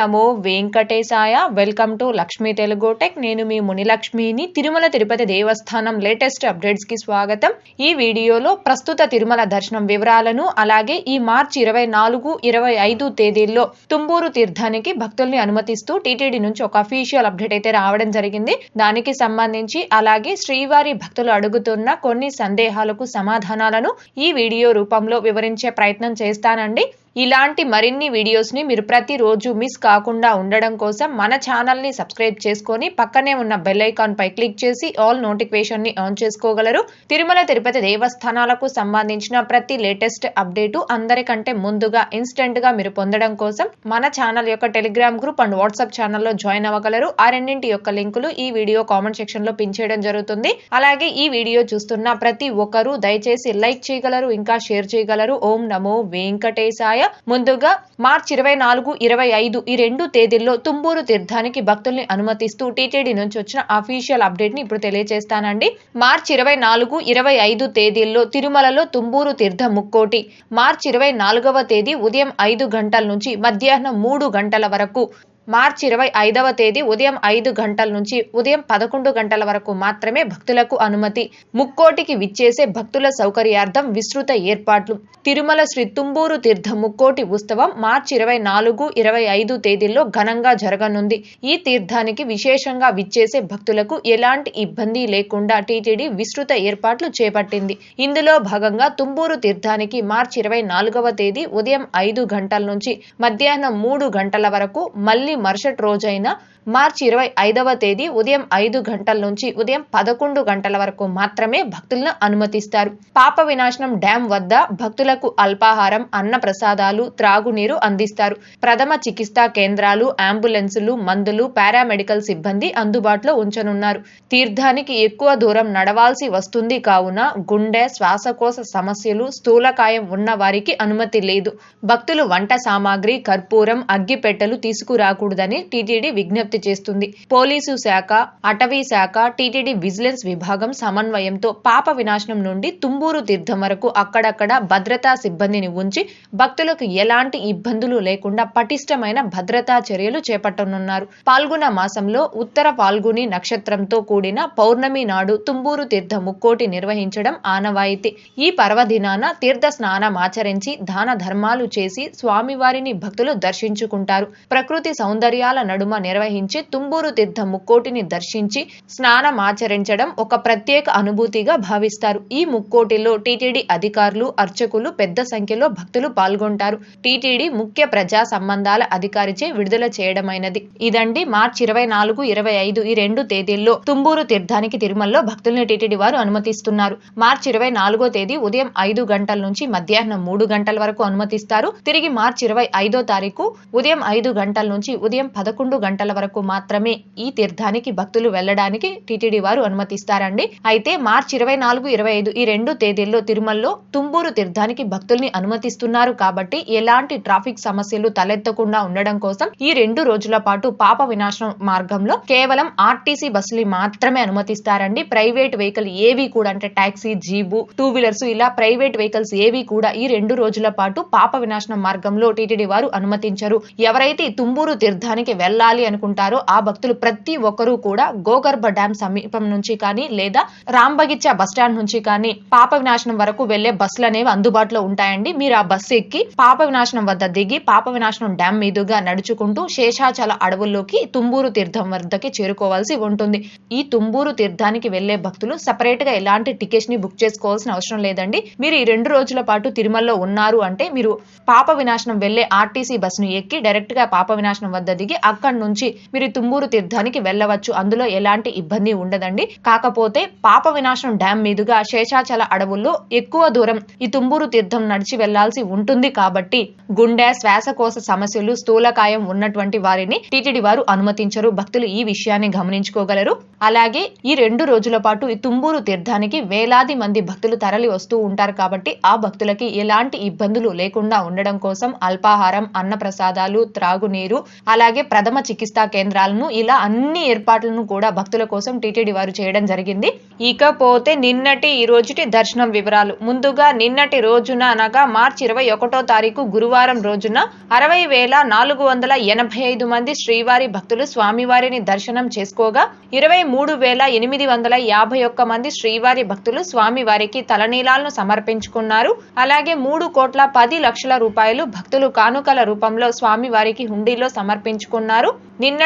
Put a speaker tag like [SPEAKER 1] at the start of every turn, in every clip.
[SPEAKER 1] Namo Venkatesaya. Welcome to Lakshmi Telugu tech నేను మీ మునిలక్ష్మిని. తిరుమల తిరుపతి దేవస్థానం latest అప్డేట్స్కి స్వాగతం. ఈ వీడియోలో ప్రస్తుత తిరుమల దర్శనం వివరాలను అలాగే ఈ మార్చి ఇరవై నాలుగు ఇరవై ఐదు తేదీల్లో తుంబూరు తీర్థానికి భక్తుల్ని అనుమతిస్తూ టీటీడీ నుంచి ఒక అఫీషియల్ అప్డేట్ అయితే రావడం జరిగింది. దానికి సంబంధించి అలాగే శ్రీవారి భక్తులు అడుగుతున్న కొన్ని సందేహాలకు సమాధానాలను ఈ వీడియో రూపంలో వివరించే ప్రయత్నం చేస్తానండి. ఇలాంటి మరిన్ని వీడియోస్ని మీరు ప్రతిరోజు మిస్ కాకుండా ఉండడం కోసం మన ఛానల్ని సబ్స్క్రైబ్ చేసుకొని పక్కనే ఉన్న బెల్ పై క్లిక్ చేసి ఆల్ నోటిఫికేషన్ని ఆన్ చేసుకోగలరు. తిరుమల తిరుపతి దేవస్థానాలకు సంబంధించిన ప్రతి లేటెస్ట్ అప్డేటు అందరికంటే ముందుగా ఇన్స్టెంట్గా మీరు పొందడం కోసం మన ఛానల్ యొక్క టెలిగ్రామ్ గ్రూప్ అండ్ వాట్సాప్ ఛానల్లో జాయిన్ అవ్వగలరు. ఆ రెండింటి యొక్క లింకులు ఈ వీడియో కామెంట్ సెక్షన్లో పిన్ చేయడం జరుగుతుంది. అలాగే ఈ వీడియో చూస్తున్న ప్రతి ఒక్కరూ దయచేసి లైక్ చేయగలరు ఇంకా షేర్ చేయగలరు. ఓం నమో వెంకటేశాయ ముందుగా మార్చి ఇరవై నాలుగు ఇరవై ఐదు ఈ రెండు తేదీల్లో తుంబూరు తీర్థానికి భక్తుల్ని అనుమతిస్తూ టీటీడీ నుంచి వచ్చిన అఫీషియల్ అప్డేట్ని ఇప్పుడు తెలియజేస్తానండి. మార్చి ఇరవై నాలుగు ఇరవై ఐదు తేదీల్లో తిరుమలలో తుంబూరు తీర్థ ముక్కోటి. మార్చి ఇరవై నాలుగవ తేదీ ఉదయం ఐదు గంటల నుంచి మధ్యాహ్నం మూడు గంటల వరకు మార్చి ఇరవై ఐదవ తేదీ ఉదయం ఐదు గంటల నుంచి ఉదయం పదకొండు గంటల వరకు మాత్రమే భక్తులకు అనుమతి. ముక్కోటికి విచ్చేసే భక్తుల సౌకర్యార్థం విస్తృత ఏర్పాట్లు. తిరుమల శ్రీ తుంబూరు తీర్థ ముక్కోటి ఉత్సవం మార్చి ఇరవై నాలుగు ఇరవై ఐదు తేదీల్లో ఘనంగా జరగనుంది. ఈ తీర్థానికి విశేషంగా విచ్చేసే భక్తులకు ఎలాంటి ఇబ్బంది లేకుండా టీటీడీ విస్తృత ఏర్పాట్లు చేపట్టింది. ఇందులో భాగంగా తుంబూరు తీర్థానికి మార్చి ఇరవై నాలుగవ తేదీ ఉదయం ఐదు గంటల నుంచి మధ్యాహ్నం మూడు గంటల వరకు మళ్ళీ మరుసటి రోజైన మార్చి ఇరవై ఐదవ తేదీ ఉదయం ఐదు గంటల నుంచి ఉదయం పదకొండు గంటల వరకు మాత్రమే భక్తులను అనుమతిస్తారు. పాప వినాశనం డ్యాం వద్ద భక్తులకు అల్పాహారం అన్న ప్రసాదాలు త్రాగునీరు అందిస్తారు. ప్రథమ చికిత్సా కేంద్రాలు అంబులెన్సులు మందులు పారామెడికల్ సిబ్బంది అందుబాటులో ఉంచనున్నారు. తీర్థానికి ఎక్కువ దూరం నడవాల్సి వస్తుంది కావున గుండె శ్వాసకోశ సమస్యలు స్థూలకాయం ఉన్న వారికి అనుమతి లేదు. భక్తులు వంట సామాగ్రి కర్పూరం అగ్గిపెట్టెలు తీసుకురాకూడదని టీటీడీ విజ్ఞప్తి చేస్తుంది. పోలీసు శాఖ అటవీ శాఖ టీటీడీ విజిలెన్స్ విభాగం సమన్వయంతో పాప వినాశనం నుండి తుంబూరు తీర్థం వరకు అక్కడక్కడ భద్రతా సిబ్బందిని ఉంచి భక్తులకు ఎలాంటి ఇబ్బందులు లేకుండా పటిష్టమైన భద్రతా చర్యలు చేపట్టనున్నారు. పాల్గొన మాసంలో ఉత్తర పాల్గొని నక్షత్రంతో కూడిన పౌర్ణమి నాడు తుంబూరు తీర్థ ముక్కోటి నిర్వహించడం ఆనవాయితీ. ఈ పర్వదినాన తీర్థ స్నానం ఆచరించి దాన ధర్మాలు చేసి స్వామివారిని భక్తులు దర్శించుకుంటారు. ప్రకృతి సౌందర్యాల నడుమ నిర్వహించ తుంబూరు తీర్థ ముక్కోటిని దర్శించి స్నానం ఆచరించడం ఒక ప్రత్యేక అనుభూతిగా భావిస్తారు. ఈ ముక్కోటిలో టీటీడీ అధికారులు అర్చకులు పెద్ద సంఖ్యలో భక్తులు పాల్గొంటారు. టీటీడీ ముఖ్య ప్రజా సంబంధాల అధికారిచే విడుదల చేయడమైనది. ఇదండి మార్చి ఇరవై నాలుగు ఇరవై ఐదు ఈ రెండు తేదీల్లో తుంబూరు తీర్థానికి తిరుమలలో భక్తుల్ని టీటీడీ వారు అనుమతిస్తున్నారు. మార్చి ఇరవై నాలుగో తేదీ ఉదయం ఐదు గంటల నుంచి మధ్యాహ్నం మూడు గంటల వరకు అనుమతిస్తారు. తిరిగి మార్చి ఇరవై ఐదో తారీఖు ఉదయం ఐదు గంటల నుంచి ఉదయం పదకొండు గంటల వరకు మాత్రమే ఈ తీర్థానికి భక్తులు వెళ్ళడానికి టీటీడీ వారు అనుమతిస్తారండి. అయితే మార్చి ఇరవై నాలుగు ఇరవై ఐదు ఈ రెండు తేదీల్లో తిరుమలలో తుంబూరు తీర్థానికి భక్తుల్ని అనుమతిస్తున్నారు కాబట్టి ఎలాంటి ట్రాఫిక్ సమస్యలు తలెత్తకుండా ఉండడం కోసం ఈ రెండు రోజుల పాటు పాప వినాశనం మార్గంలో కేవలం ఆర్టీసీ బస్సులు మాత్రమే అనుమతిస్తారండి. ప్రైవేట్ వెహికల్ ఏవి కూడా అంటే టాక్సీ జీబు టూ వీలర్స్ ఇలా ప్రైవేట్ వెహికల్స్ ఏవి కూడా ఈ రెండు రోజుల పాటు పాప వినాశనం మార్గంలో టీటీడీ వారు అనుమతించరు. ఎవరైతే తుంబూరు తీర్థానికి వెళ్ళాలి అనుకుంటారు ఆ భక్తులు ప్రతి ఒక్కరూ కూడా గోగర్భ డ్యాం సమీపం నుంచి కానీ లేదా రాంబగిచ్చా బస్టాండ్ నుంచి కానీ పాప వినాశనం వరకు వెళ్ళే బస్సులు అనేవి అందుబాటులో ఉంటాయండి. మీరు ఆ బస్సు ఎక్కి పాప వినాశనం వద్ద దిగి పాప వినాశనం డ్యాం మీదుగా నడుచుకుంటూ శేషాచల అడవుల్లోకి తుంబూరు తీర్థం వద్దకి చేరుకోవాల్సి ఉంటుంది. ఈ తుంబూరు తీర్థానికి వెళ్ళే భక్తులు సపరేట్గా ఎలాంటి టికెట్స్ని బుక్ చేసుకోవాల్సిన అవసరం లేదండి. మీరు ఈ రెండు రోజుల పాటు తిరుమలలో ఉన్నారు అంటే మీరు పాప వినాశనం వెళ్ళే ఆర్టీసీ బస్సును ఎక్కి డైరెక్ట్గా పాప వినాశనం వద్ద దిగి అక్కడి నుంచి మీరు తుంబూరు తీర్థానికి వెళ్ళవచ్చు. అందులో ఎలాంటి ఇబ్బంది ఉండదండి. కాకపోతే పాప వినాశనం డ్యాం మీదుగా శేషాచల అడవుల్లో ఎక్కువ దూరం ఈ తుంబూరు తీర్థం నడిచి వెళ్ళాల్సి ఉంటుంది కాబట్టి గుండె శ్వాసకోశ సమస్యలు స్థూలకాయం ఉన్నటువంటి వారిని టీటీడీ వారు అనుమతించరు. భక్తులు ఈ విషయాన్ని గమనించుకోగలరు. అలాగే ఈ రెండు రోజుల పాటు ఈ తుంబూరు తీర్థానికి వేలాది మంది భక్తులు తరలి వస్తూ ఉంటారు కాబట్టి ఆ భక్తులకి ఎలాంటి ఇబ్బందులు లేకుండా ఉండడం కోసం అల్పాహారం అన్న ప్రసాదాలు త్రాగునీరు అలాగే ప్రథమ చికిత్సా కేంద్రాలను ఇలా అన్ని ఏర్పాట్లను కూడా భక్తుల కోసం టీటీడీ వారు చేయడం జరిగింది. ఇకపోతే నిన్నటి ఈ రోజుటి దర్శనం వివరాలు. ముందుగా నిన్నటి రోజున అనగా మార్చి ఇరవై ఒకటో తారీఖు గురువారం రోజున అరవై వేల నాలుగు వందల ఎనభై ఐదు మంది శ్రీవారి భక్తులు స్వామివారిని దర్శనం చేసుకోగా ఇరవై మూడు వేల ఎనిమిది వందల యాభై ఒక్క మంది శ్రీవారి భక్తులు స్వామివారికి తలనీలాలను సమర్పించుకున్నారు. అలాగే మూడు కోట్ల పది లక్షల రూపాయలు భక్తులు కానుకల రూపంలో స్వామివారికి హుండీలో సమర్పించుకున్నారు.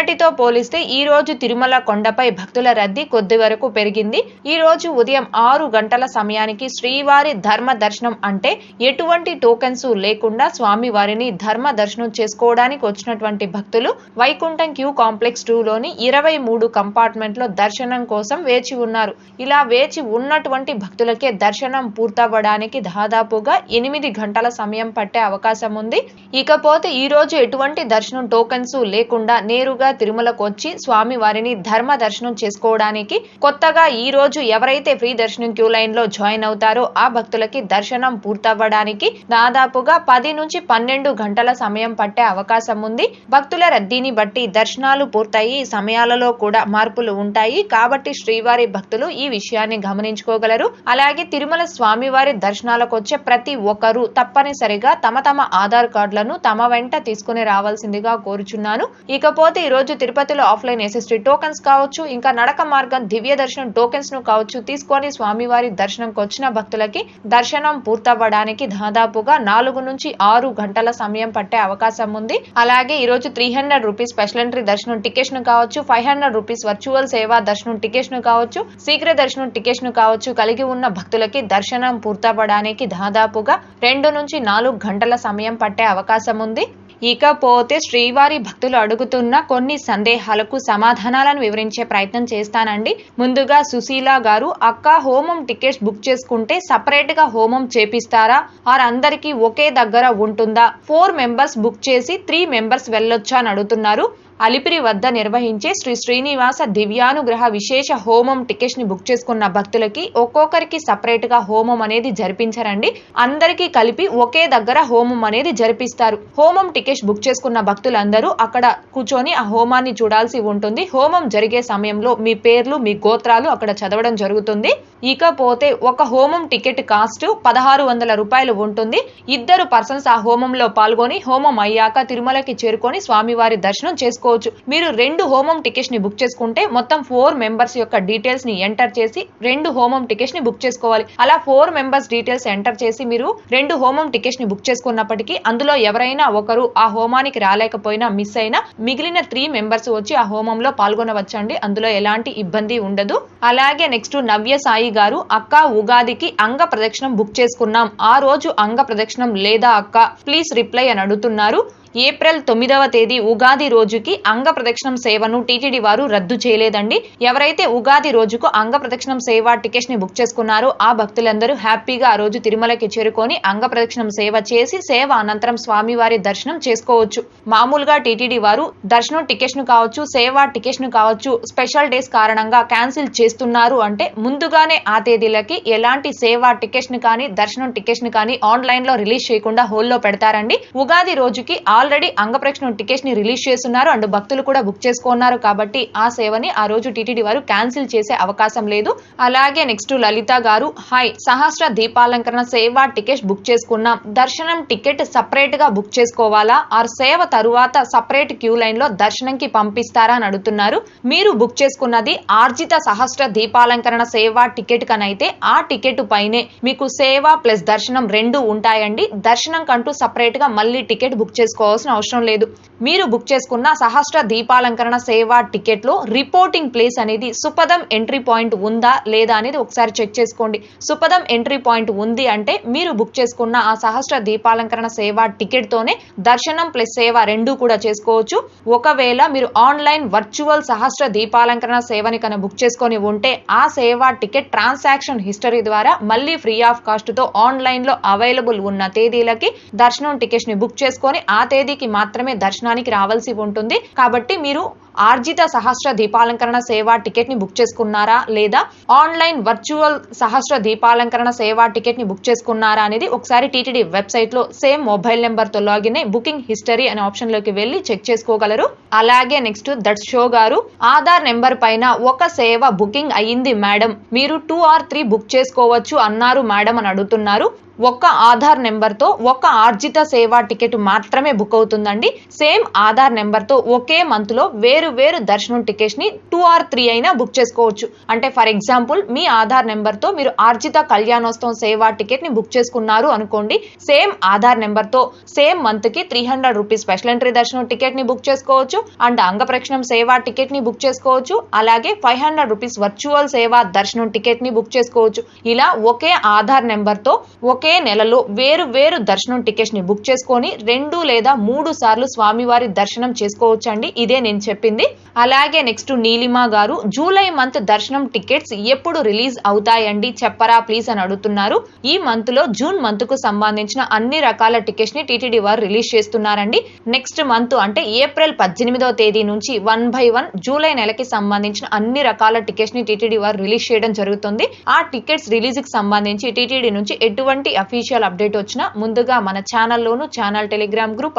[SPEAKER 1] నిన్నటితో పోలిస్తే ఈ రోజు తిరుమల కొండపై భక్తుల రద్దీ కొద్ది వరకు పెరిగింది. ఈ రోజు ఉదయం ఆరు గంటల సమయానికి శ్రీవారి ధర్మ దర్శనం అంటే ఎటువంటి టోకెన్స్ లేకుండా స్వామివారిని ధర్మ దర్శనం చేసుకోవడానికి వచ్చినటువంటి భక్తులు వైకుంఠం క్యూ కాంప్లెక్స్ టూలోని ఇరవై మూడు కంపార్ట్మెంట్లో దర్శనం కోసం వేచి ఉన్నారు. ఇలా వేచి ఉన్నటువంటి భక్తులకే దర్శనం పూర్తవ్వడానికి దాదాపుగా ఎనిమిది గంటల సమయం పట్టే అవకాశం ఉంది. ఇకపోతే ఈ రోజు ఎటువంటి దర్శనం టోకెన్స్ లేకుండా నేరుగా తిరుమలకు వచ్చి స్వామి వారిని ధర్మ దర్శనం చేసుకోవడానికి కొత్తగా ఈ రోజు ఎవరైతే ఫ్రీ దర్శనం క్యూ లైన్లో జాయిన్ అవుతారో ఆ భక్తులకి దర్శనం పూర్తవ్వడానికి దాదాపుగా పది నుంచి పన్నెండు గంటల సమయం పట్టే అవకాశం ఉంది. భక్తుల రద్దీని బట్టి దర్శనాలు పూర్తయి సమయాలలో కూడా మార్పులు ఉంటాయి. కాబట్టి శ్రీవారి భక్తులు ఈ విషయాన్ని గమనించుకోగలరు. అలాగే తిరుమల స్వామివారి దర్శనాలకు వచ్చే ప్రతి ఒక్కరూ తప్పనిసరిగా తమ తమ ఆధార్ కార్డులను తమ వెంట తీసుకుని రావాల్సిందిగా కోరుచున్నాను. ఇకపోతే రోజు తిరుపతిలో ఆఫ్లైన్ ఎస్ఎస్టీ టోకెన్స్ కావచ్చు ఇంకా నడక మార్గం దివ్య దర్శనం టోకెన్స్ను కావచ్చు తీసుకొని స్వామివారి దర్శనంకి వచ్చిన భక్తులకి దర్శనం పూర్తవ్వడానికి దాదాపుగా నాలుగు నుంచి ఆరు గంటల సమయం పట్టే అవకాశం ఉంది. అలాగే ఈ రోజు three hundred rupees special entry దర్శనం టికెట్స్ను కావచ్చు ఫైవ్ హండ్రెడ్ రూపీస్ వర్చువల్ సేవా దర్శనం టికెట్స్ను కావచ్చు శీఘ్ర దర్శనం టికెట్స్ను కావచ్చు కలిగి ఉన్న భక్తులకి దర్శనం పూర్తవ్వడానికి దాదాపుగా రెండు నుంచి నాలుగు గంటల సమయం పట్టే అవకాశం ఉంది. ఇకపోతే శ్రీవారి భక్తులు అడుగుతున్న కొన్ని సందేహాలకు సమాధానాలను వివరించే ప్రయత్నం చేస్తానండి. ముందుగా సుశీల గారు అక్క హోమం టికెట్స్ బుక్ చేసుకుంటే సపరేట్గా హోమం చేపిస్తారా? ఆర్ అందరికీ ఒకే దగ్గర ఉంటుందా? ఫోర్ మెంబర్స్ బుక్ చేసి త్రీ మెంబర్స్ వెళ్ళొచ్చా? అని అడుగుతున్నారు. అలిపిరి వద్ద నిర్వహించే శ్రీ శ్రీనివాస దివ్యానుగ్రహ విశేష హోమం టికెట్స్ని బుక్ చేసుకున్న భక్తులకి ఒక్కొక్కరికి సపరేట్గా హోమం అనేది జరిపించరండి. అందరికీ కలిపి ఒకే దగ్గర హోమం అనేది జరిపిస్తారు. హోమం టికెట్స్ బుక్ చేసుకున్న భక్తులందరూ అక్కడ కూర్చొని ఆ హోమాన్ని చూడాల్సి ఉంటుంది. హోమం జరిగే సమయంలో మీ పేర్లు మీ గోత్రాలు అక్కడ చదవడం జరుగుతుంది. ఇకపోతే ఒక హోమం టికెట్ కాస్ట్ పదహారు వందల రూపాయలు ఉంటుంది. ఇద్దరు పర్సన్స్ ఆ హోమంలో పాల్గొని హోమం అయ్యాక తిరుమలకి చేరుకొని స్వామివారి దర్శనం చేసుకోవచ్చు మీరు రెండు హోమం టికెట్స్ని బుక్ చేసుకుంటే మొత్తం ఫోర్ మెంబర్స్ యొక్క డీటెయిల్స్ని ఎంటర్ చేసి రెండు హోమం టికెట్స్ని బుక్ చేసుకోవాలి. అలా ఫోర్ మెంబర్స్ డీటెయిల్స్ ఎంటర్ చేసి మీరు రెండు హోమం టికెట్స్ని బుక్ చేసుకున్నప్పటికీ అందులో ఎవరైనా ఒకరు ఆ హోమానికి రాలేకపోయినా మిస్ అయినా మిగిలిన త్రీ మెంబర్స్ వచ్చి ఆ హోమంలో పాల్గొనవచ్చండి. అందులో ఎలాంటి ఇబ్బంది ఉండదు. అలాగే నెక్స్ట్ నవ్య సాయి గారు అక్క ఉగాదికి అంగ ప్రదక్షిణం బుక్ చేసుకున్నాం. ఆ రోజు అంగ ప్రదక్షిణం లేదా అక్క? ప్లీజ్ రిప్లై అని అడుగుతున్నారు. ఏప్రిల్ తొమ్మిదవ తేదీ ఉగాది రోజుకి అంగ ప్రదక్షిణం సేవను టీటీడీ వారు రద్దు చేయలేదండి. ఎవరైతే ఉగాది రోజుకు అంగ ప్రదక్షిణం సేవ టికెట్స్ని బుక్ చేసుకున్నారో ఆ భక్తులందరూ హ్యాపీగా ఆ రోజు తిరుమలకి చేరుకొని అంగ ప్రదక్షిణం సేవ చేసి సేవ అనంతరం స్వామివారి దర్శనం చేసుకోవచ్చు. మామూలుగా టీటీడీ వారు దర్శనం టికెట్స్ను కావచ్చు సేవ టికెట్స్ను కావచ్చు స్పెషల్ డేస్ కారణంగా క్యాన్సిల్ చేస్తున్నారు అంటే ముందుగానే ఆ తేదీలకి ఎలాంటి సేవ టికెట్స్ని కానీ దర్శనం టికెట్స్ని కానీ ఆన్లైన్లో రిలీజ్ చేయకుండా హోల్లో పెడతారండి. ఉగాది రోజుకి ఆల్రెడీ అంగప్రక్షణ టికెట్స్ని రిలీజ్ చేస్తున్నారు. అండ్ భక్తులు కూడా బుక్ చేసుకున్నారు కాబట్టి ఆ సేవని ఆ రోజు టీటీడీ వారు క్యాన్సిల్ చేసే అవకాశం లేదు. అలాగే నెక్స్ట్ లలిత గారు హాయ్ సహస్ర దీపాలంకరణ సేవ టికెట్ బుక్ చేసుకున్నాం. దర్శనం టికెట్ సపరేట్గా బుక్ చేసుకోవాలా? ఆర్ సేవ తరువాత సపరేట్ క్యూ లైన్లో దర్శనంకి పంపిస్తారా? అని అడుగుతున్నారు. మీరు బుక్ చేసుకున్నది ఆర్జిత సహస్ర దీపాలంకరణ సేవ టికెట్ కనైతే ఆ టికెట్ పైనే మీకు సేవ ప్లస్ దర్శనం రెండు ఉంటాయండి. దర్శనం కంటూ సపరేట్గా మళ్ళీ టికెట్ బుక్ చేసుకోవాలి చేసుకోవాల్సిన అవసరం లేదు. మీరు బుక్ చేసుకున్న సహస్ర దీపాలంకరణ సేవ టికెట్లో రిపోర్టింగ్ ప్లేస్ అనేది సుపదం ఎంట్రీ పాయింట్ ఉందా లేదా అనేది ఒకసారి చెక్ చేసుకోండి. సుపదం ఎంట్రీ పాయింట్ ఉంది అంటే మీరు బుక్ చేసుకున్న ఆ సహస్ర దీపాలంకరణ సేవ టికెట్ తోనే దర్శనం ప్లస్ సేవ రెండు కూడా చేసుకోవచ్చు. ఒకవేళ మీరు ఆన్లైన్ వర్చువల్ సహస్ర దీపాలంకరణ సేవని కనుక బుక్ చేసుకొని ఉంటే ఆ సేవ టికెట్ ట్రాన్సాక్షన్ హిస్టరీ ద్వారా మళ్ళీ ఫ్రీ ఆఫ్ కాస్ట్తో ఆన్లైన్లో అవైలబుల్ ఉన్న తేదీలకి దర్శనం టికెట్స్ని బుక్ చేసుకొని ఆ తేదీ తేదీకి మాత్రమే దర్శనానికి రావాల్సి ఉంటుంది. కాబట్టి మీరు ఆర్జిత సహస్ర దీపాలంకరణ సేవా టికెట్ని బుక్ చేసుకున్నారా? లేదా ఆన్లైన్ వర్చువల్ సహస్ర దీపాలంకరణ సేవా టికెట్ని బుక్ చేసుకున్నారా అనేది ఒకసారి టీటీడీ వెబ్సైట్లో సేమ్ మొబైల్ నెంబర్తో లాగిన్ అయి బుకింగ్ హిస్టరీ అనే ఆప్షన్లోకి వెళ్ళి చెక్ చేసుకోగలరు. అలాగే నెక్స్ట్ దట్ షో గారు ఆధార్ నెంబర్ పైన ఒక సేవ బుకింగ్ అయ్యింది మేడం. మీరు టూ ఆర్ త్రీ బుక్ చేసుకోవచ్చు అన్నారు మేడం అని అడుగుతున్నారు. ఒక ఆధార్ నెంబర్తో ఒక ఆర్జిత సేవా టికెట్ మాత్రమే బుక్ అవుతుందండి. సేమ్ ఆధార్ నెంబర్తో ఒకే మంత్లో వేరు వేరు దర్శనం టికెట్స్ని టూ ఆర్ త్రీ అయినా బుక్ చేసుకోవచ్చు. అంటే ఫర్ ఎగ్జాంపుల్ మీ ఆధార్ నెంబర్తో మీరు ఆర్జిత కళ్యాణోత్సవం సేవా టికెట్ని బుక్ చేసుకున్నారు అనుకోండి సేమ్ ఆధార్ నెంబర్తో సేమ్ మంత్కి three hundred rupees special entry దర్శనం టికెట్ని బుక్ చేసుకోవచ్చు అండ్ అంగప్రక్షణం సేవా టికెట్ని బుక్ చేసుకోవచ్చు. అలాగే ఫైవ్ హండ్రెడ్ రూపీస్ వర్చువల్ సేవా దర్శనం టికెట్ని బుక్ చేసుకోవచ్చు. ఇలా ఒకే ఆధార్ నెంబర్తో ఒకే నెలలో వేరు వేరు దర్శనం టికెట్స్ని బుక్ చేసుకొని రెండు లేదా మూడు సార్లు స్వామివారి దర్శనం చేసుకోవచ్చు అండి ఇదే నేను చెప్పింది. అలాగే నెక్స్ట్ నీలిమ గారు జూలై మంత్ దర్శనం టికెట్స్ ఎప్పుడు రిలీజ్ అవుతాయండి? చెప్పరా ప్లీజ్ అని అడుగుతున్నారు. ఈ మంత్లో జూన్ మంత్కు సంబంధించిన అన్ని రకాల టికెట్స్ని టీటీడీ వారు రిలీజ్ చేస్తున్నారండి. నెక్స్ట్ మంత్ అంటే ఏప్రిల్ పద్దెనిమిదవ తేదీ నుంచి వన్ బై వన్ జూలై నెలకి సంబంధించిన అన్ని రకాల టికెట్స్ని టీటీడీ వారు రిలీజ్ చేయడం జరుగుతుంది. ఆ టికెట్స్ రిలీజ్కి సంబంధించి టీటీడీ నుంచి ఎటువంటి అఫీషియల్ అప్డేట్ వచ్చినా ముందుగా మన ఛానల్లోను channel Telegram group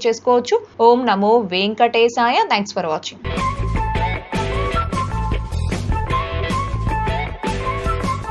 [SPEAKER 1] చేసుకోవచ్చు. ఓం నమో వెంకటేశాయ. Thanks for watching